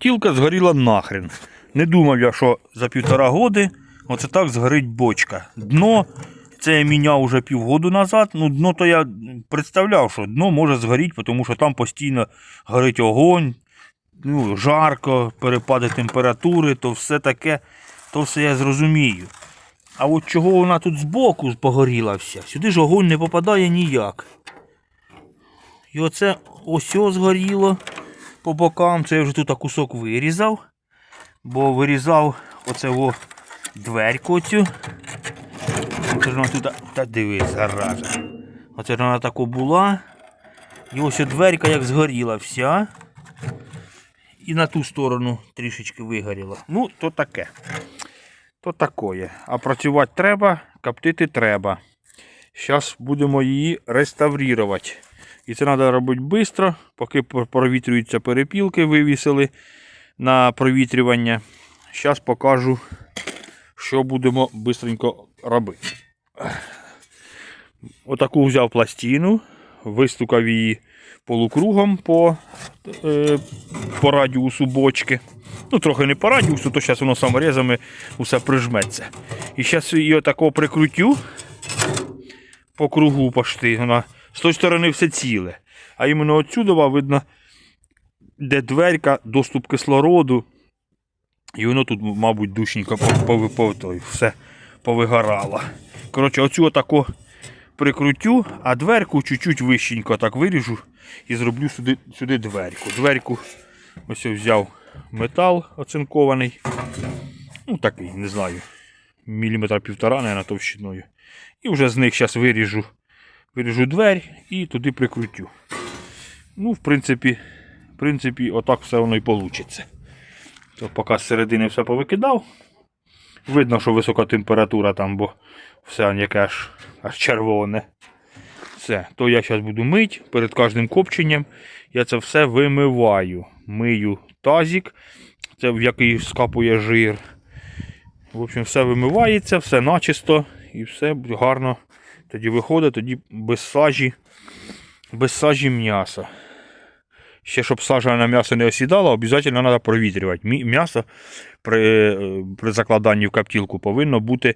Тілка згоріла нахрен. Не думав я, що за півтора годи оце так згорить бочка. Дно, це я міняв уже півгоду назад. Ну, дно то я представляв, що дно може згоріти, тому що там постійно горить огонь, ну, жарко, перепади температури, то все таке, то все я зрозумію. А от чого вона тут збоку погоріла вся? Сюди ж огонь не попадає ніяк. І оце ось згоріло по бокам. Це я вже тут кусок вирізав. Бо вирізав оце во дверку цю. Оце вона тут, та дивись, зараза. Оце вона таку була. І ось о дверка як згоріла вся. І на ту сторону трішечки вигоріла. Ну, то таке. То такое. А працювати треба, коптити треба. Зараз будемо її реставрувати. І це треба робити швидко, поки провітрюються перепілки, вивісили на провітрювання. Зараз покажу, що будемо швидко робити. Отаку взяв пластину, вистукав її полукругом по, е, по радіусу бочки. Ну, трохи не по радіусу, то зараз воно саморезами усе прижметься. І зараз її отако прикрутю по кругу пошти. Вона з тої сторони все ціле. А іменно отсюди видно, де дверка, доступ кислороду. І воно тут, мабуть, той, все повигорало. Коротше, оцю отако прикрутю, а дверку чуть-чуть вищенько так виріжу і зроблю сюди, сюди дверку. Дверку ось взяв метал оцинкований. Ну такий, не знаю. Міліметра півтора, наверное, товщиною. І вже з них зараз виріжу, виріжу двері і туди прикрутю. Ну, в принципі, в принципі, отак все воно і вийде. То поки з середини все повикидав. Видно, що висока температура там, бо все яке аж, аж червоне. Все, то я зараз буду мити перед кожним копченням. Я це все вимиваю. Мию тазик, це в який скапує жир. В общем, все вимивається, все начисто і все гарно тоді виходить, тоді без сажі, без сажі м'яса. Ще щоб сажа на м'ясо не осідала, обов'язково треба провітрювати. М'ясо при, е, при закладанні в каптілку повинно бути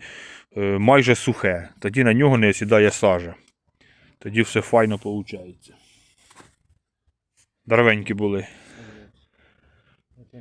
е, майже сухе. Тоді на нього не осідає сажа. Тоді все файно виходить. Дарвенькі були.